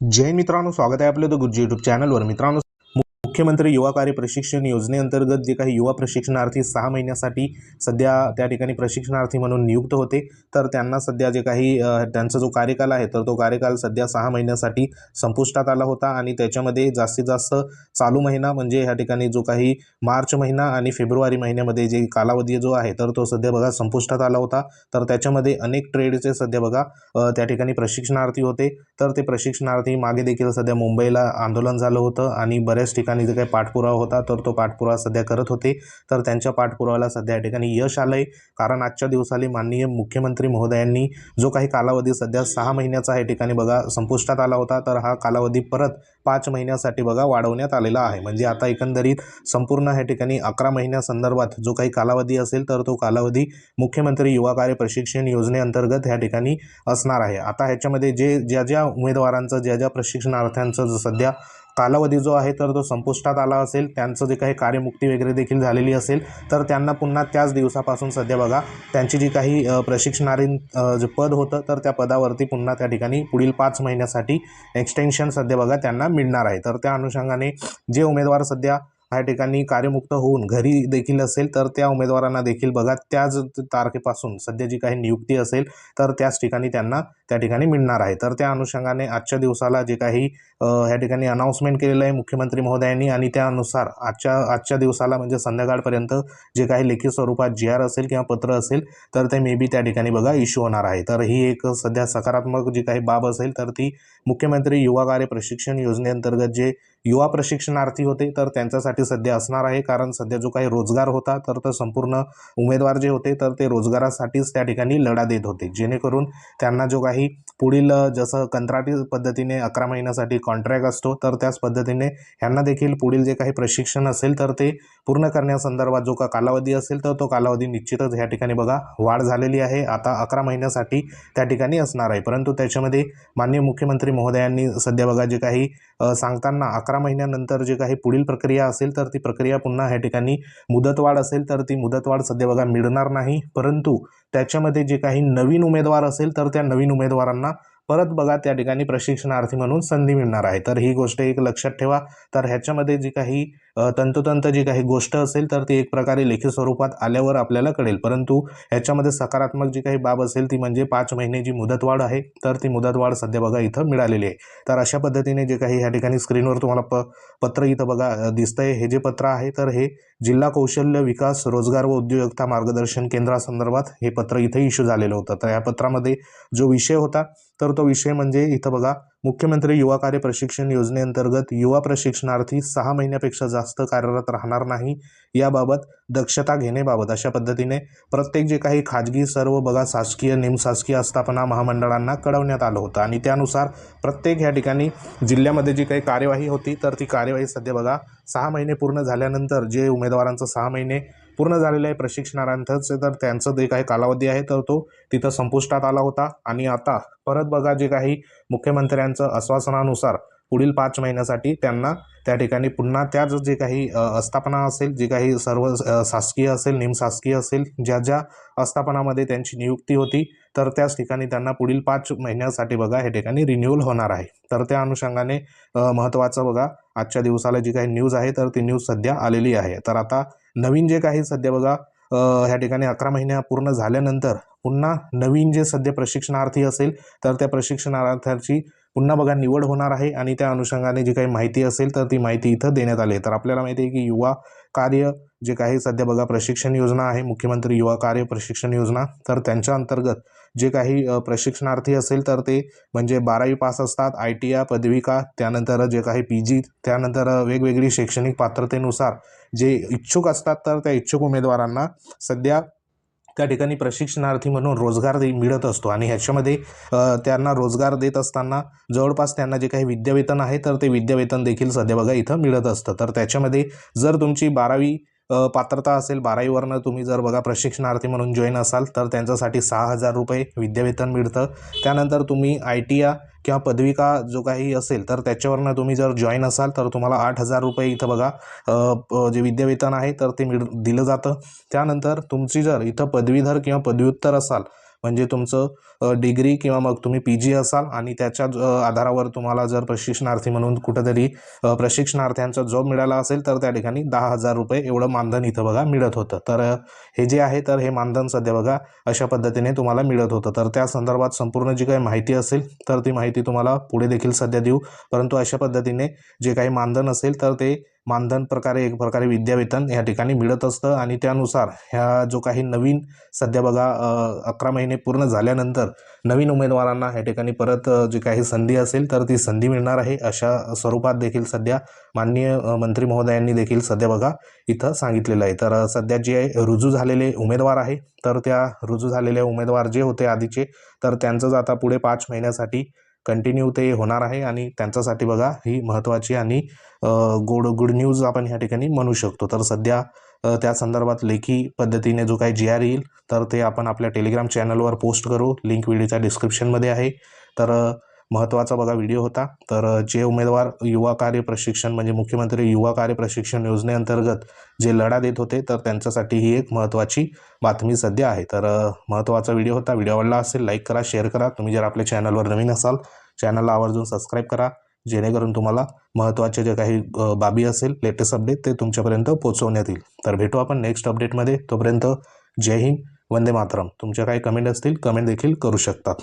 जय मित्रांनो स्वागत आहे आपलं द गुरुजी यूट्यूब चॅनलवर मित्रांनो मुख्यमंत्री युवा कार्य प्रशिक्षण योजनेअंतर्गत जे काही युवा प्रशिक्षणार्थी सहा महिन्यासाठी सध्या त्या ठिकाणी प्रशिक्षणार्थी म्हणून नियुक्त होते. तर त्यांना सध्या जे काही त्यांचा जो कार्यकाल आहे तर तो कार्यकाल सध्या सहा महिन्यासाठी संपुष्टात आला होता आणि त्याच्यामध्ये जास्तीत जास्त चालू महिना म्हणजे ह्या ठिकाणी जो काही मार्च महिना आणि फेब्रुवारी महिन्यामध्ये जे कालावधी जो आहे तर तो सध्या बघा संपुष्टात आला होता. तर त्याच्यामध्ये अनेक ट्रेडचे सध्या बघा त्या ठिकाणी प्रशिक्षणार्थी होते. तर ते प्रशिक्षणार्थी मागे देखील सध्या मुंबईला आंदोलन झालं होतं आणि बऱ्याच ठिकाणी जे काही पाठपुरावा होता तर तो पाठपुरावा सध्या करत होते. तर त्यांच्या पाठपुराव्याला सध्या या ठिकाणी यश आलं आहे कारण आजच्या दिवसाला माननीय मुख्यमंत्री महोदयांनी जो काही कालावधी सध्या सहा महिन्याचा या ठिकाणी बघा संपुष्टात आला होता तर हा कालावधी परत पाच महिन्यासाठी बघा वाढवण्यात आलेला आहे. म्हणजे आता एकंदरीत संपूर्ण ह्या ठिकाणी अकरा महिन्यासंदर्भात जो काही कालावधी असेल तर तो कालावधी मुख्यमंत्री युवा कार्य प्रशिक्षण योजनेअंतर्गत ह्या ठिकाणी असणार आहे. आता ह्याच्यामध्ये जे ज्या ज्या उमेदवारांचं ज्या ज्या प्रशिक्षणार्थ्यांचं जो सध्या कालावधी जो आहे तर तो संपुष्टात आला असेल. त्यांचं जे काही कार्यमुक्ती वगैरे देखील झालेली असेल तर त्यांना पुन्हा त्याच दिवसापासून सध्या बघा त्यांची जी काही अ, प्रशिक्षणारी जे पद होतं तर त्या पदावरती पुन्हा त्या ठिकाणी पुढील पाच महिन्यासाठी एक्सटेन्शन सध्या बघा त्यांना मिळणार आहे. तर त्या अनुषंगाने जे उमेदवार सध्या ह्या ठिकाणी कार्यमुक्त होऊन घरी देखील असेल तर त्या उमेदवारांना देखील बघा त्याच तारखेपासून सध्या जी काही नियुक्ती असेल तर त्याच ठिकाणी त्यांना त्या ठिकाणी मिळणार आहे. तर त्या अनुषंगाने आजच्या दिवसाला जे काही ह्या ठिकाणी अनाऊन्समेंट केलेलं आहे मुख्यमंत्री महोदयांनी आणि त्यानुसार आजच्या आजच्या दिवसाला म्हणजे संध्याकाळपर्यंत जे काही लेखी स्वरूपात जी आर असेल किंवा पत्र असेल तर ते मे बी त्या ठिकाणी बघा इश्यू होणार आहे. तर ही एक सध्या सकारात्मक जी काही बाब असेल तर ती मुख्यमंत्री युवा कार्य प्रशिक्षण योजनेअंतर्गत जे युवा प्रशिक्षणार्थी होते तर त्यांच्यासाठी सध्या असणार आहे. कारण सध्या जो काही रोजगार होता तर तो संपूर्ण उमेदवार जे होते तर ते रोजगारासाठीच त्या ठिकाणी लढा देत होते. जेणेकरून त्यांना जो काही पुढील जसं कंत्राटी पद्धतीने अकरा महिन्यासाठी कॉन्ट्रॅक्ट असतो तर त्याच पद्धतीने ह्यांना देखील पुढील जे काही प्रशिक्षण असेल तर ते पूर्ण करण्यासंदर्भात जो का कालावधी असेल तर तो कालावधी निश्चितच ह्या ठिकाणी बघा वाढ झालेली आहे. आता अकरा महिन्यासाठी त्या ठिकाणी असणार आहे. परंतु त्याच्यामध्ये माननीय मुख्यमंत्री महोदयांनी सध्या बघा जे काही सांगताना अकरा महिन्यानंतर जे काही पुढील प्रक्रिया असेल तर ती प्रक्रिया पुन्हा ह्या ठिकाणी मुदतवाढ असेल तर ती मुदतवाढ सध्या बघा मिळणार नाही. परंतु त्याच्यामध्ये जे काही नवीन उमेदवार असेल तर त्या नवीन उमेदवारांना परत बघा त्या ठिकाणी प्रशिक्षणार्थी म्हणून संधी मिळणार आहे. तर ही गोष्ट एक लक्षात ठेवा. तर ह्याच्यामध्ये जी काही तंतोतंत जी काही गोष्ट असेल तर ती एक प्रकारे लेखी स्वरूपात आल्यावर आपल्याला कळेल. परंतु ह्याच्यामध्ये सकारात्मक जी काही बाब असेल ती म्हणजे पाच महिने जी मुदतवाढ आहे तर ती मुदतवाढ सध्या बघा इथं मिळालेली आहे. तर अशा पद्धतीने जे काही ह्या ठिकाणी स्क्रीनवर तुम्हाला प पत्र इथं बघा दिसतंय. हे जे पत्र आहे तर हे जिल्हा कौशल्य विकास रोजगार व उद्योजकता मार्गदर्शन केंद्रासंदर्भात हे पत्र इथे इश्यू झालेलं होतं. तर या पत्रामध्ये जो विषय होता तर तो विषय म्हणजे इथं बघा मुख्यमंत्री युवा कार्य प्रशिक्षण योजनेअंतर्गत युवा प्रशिक्षणार्थी सहा महिन्यापेक्षा जास्त कार्यरत राहणार नाही याबाबत दक्षता घेणेबाबत अशा पद्धतीने प्रत्येक जे काही खाजगी सर्व बघा शासकीय निमशासकीय आस्थापना महामंडळांना कळवण्यात आलं होतं. आणि त्यानुसार प्रत्येक ह्या ठिकाणी जिल्ह्यामध्ये जी काही कार्यवाही होती तर ती कार्यवाही सध्या बघा सहा महिने पूर्ण झाल्यानंतर जे उमेदवारांचं सहा महिने पूर्ण झालेलं आहे प्रशिक्षणार्थच तर त्यांचं जे काही कालावधी आहे तर तो तिथं संपुष्टात आला होता. आणि आता परत बघा जे काही मुख्यमंत्र्यांचं आश्वासनानुसार पुढील पाच महिन्यासाठी त्यांना त्या ठिकाणी पुन्हा त्याच जे काही आस्थापना असेल जे काही सर्व शासकीय असेल निमशासकीय असेल ज्या ज्या आस्थापनामध्ये त्यांची नियुक्ती होती तर त्याच ठिकाणी त्यांना पुढील पाच महिन्यासाठी बघा हे ठिकाणी रिन्युअल होणार आहे. तर त्या अनुषंगाने महत्त्वाचं बघा आजच्या दिवसाला जी काही न्यूज आहे तर ती न्यूज सध्या आलेली आहे. तर आता नवीन जे काही सध्या बघा ह्या ठिकाणी अकरा महिन्या पूर्ण झाल्यानंतर पुन्हा नवीन जे सध्या प्रशिक्षणार्थी असेल तर त्या प्रशिक्षणार्थ्याची पुन्हा बघा निवड होणार आहे आणि त्या अनुषंगाने जी काही माहिती असेल तर ती माहिती इथं देण्यात आली आहे. तर आपल्याला माहिती आहे की युवा कार्य जे काही सध्या बघा प्रशिक्षण योजना आहे मुख्यमंत्री युवा कार्य प्रशिक्षण योजना तर त्यांच्या अंतर्गत जे काही प्रशिक्षणार्थी असेल तर ते म्हणजे बारावी पास असतात आय टी आय पदविका त्यानंतर जे काही पी जी त्यानंतर वेगवेगळी शैक्षणिक पात्रतेनुसार जे इच्छुक असतात तर त्या इच्छुक उमेदवारांना सध्या त्या ठिकाणी प्रशिक्षणार्थी म्हणून रोजगार दे मिळत असतो. आणि ह्याच्यामध्ये त्यांना रोजगार देत असताना जवळपास त्यांना जे काही विद्यावेतन आहे तर ते विद्यावेतन देखील सध्या बघा इथं मिळत असतं. तर त्याच्यामध्ये जर तुमची बारावी पात्रता असेल बारावीवरनं तुम्ही जर बघा प्रशिक्षणार्थी म्हणून जॉईन असाल तर त्यांच्यासाठी सहा हजार रुपये विद्यावेतन मिळतं. त्यानंतर तुम्ही आय टी या किंवा पदविका जो काही असेल तर त्याच्यावरनं तुम्ही जर जॉईन असाल तर तुम्हाला आठ हजार रुपये इथं बघा प- जे विद्यावेतन आहे तर ते मिळ दिलं जातं. त्यानंतर तुमची जर इथं पदवीधर किंवा पदव्युत्तर असाल म्हणजे तुमचं डिग्री किंवा मग तुम्ही पी जी असाल आणि त्याच्या आधारावर तुम्हाला जर प्रशिक्षणार्थी म्हणून कुठंतरी प्रशिक्षणार्थ्यांचा जॉब मिळाला असेल तर त्या ठिकाणी दहा हजार रुपये एवढं मानधन इथं बघा मिळत होतं. तर हे जे आहे तर हे मानधन सध्या बघा अशा पद्धतीने तुम्हाला मिळत होतं. तर त्या संदर्भात संपूर्ण जी काही माहिती असेल तर ती माहिती तुम्हाला पुढे देखील सध्या देऊ. परंतु अशा पद्धतीने जे काही मानधन असेल तर ते मानधन प्रकारे एक प्रकारे विद्यावेतन या ठिकाणी मिळत असतं. आणि त्यानुसार ह्या जो काही नवीन सध्या बघा अकरा महिने पूर्ण झाल्यानंतर नवीन उमेदवारांना ह्या ठिकाणी परत जी काही संधी असेल तर ती संधी मिळणार आहे. अशा स्वरूपात देखील सध्या माननीय मंत्री महोदयांनी देखील सध्या बघा इथं सांगितलेलं आहे. तर सध्या जे रुजू झालेले उमेदवार आहे तर त्या रुजू झालेले उमेदवार जे होते आधीचे तर त्यांचंच आता पुढे पाच महिन्यासाठी कंटिन्यू ते होणार आहे आणि त्यांच्यासाठी बघा ही महत्त्वाची आणि गुड गुड न्यूज आपण ह्या ठिकाणी म्हणू शकतो. तर सध्या त्या संदर्भात लेखी पद्धतीने जो काही जी आर येईल तर ते आपण आपल्या टेलिग्राम चॅनलवर पोस्ट करू. लिंक व्हिडिओच्या डिस्क्रिप्शनमध्ये आहे. तर महत्त्वाचा बघा व्हिडिओ होता. तर जे उमेदवार युवा कार्य प्रशिक्षण म्हणजे मुख्यमंत्री युवा कार्य प्रशिक्षण योजनेअंतर्गत जे लढा देत होते तर त्यांच्यासाठी ही एक महत्त्वाची बातमी सध्या आहे. तर महत्त्वाचा व्हिडिओ होता. व्हिडिओ आवडला असेल लाईक करा शेअर करा. तुम्ही जर आपल्या चॅनलवर नवीन असाल चॅनलला आवर्जून सबस्क्राईब करा. जेणेकरून तुम्हाला महत्त्वाचे जे काही बाबी असेल लेटेस्ट अपडेट ते तुमच्यापर्यंत पोहोचवण्यात येईल. तर भेटू आपण नेक्स्ट अपडेटमध्ये तोपर्यंत जय हिंद वंदे मातरम. तुमच्या काही कमेंट असतील कमेंट देखील करू शकतात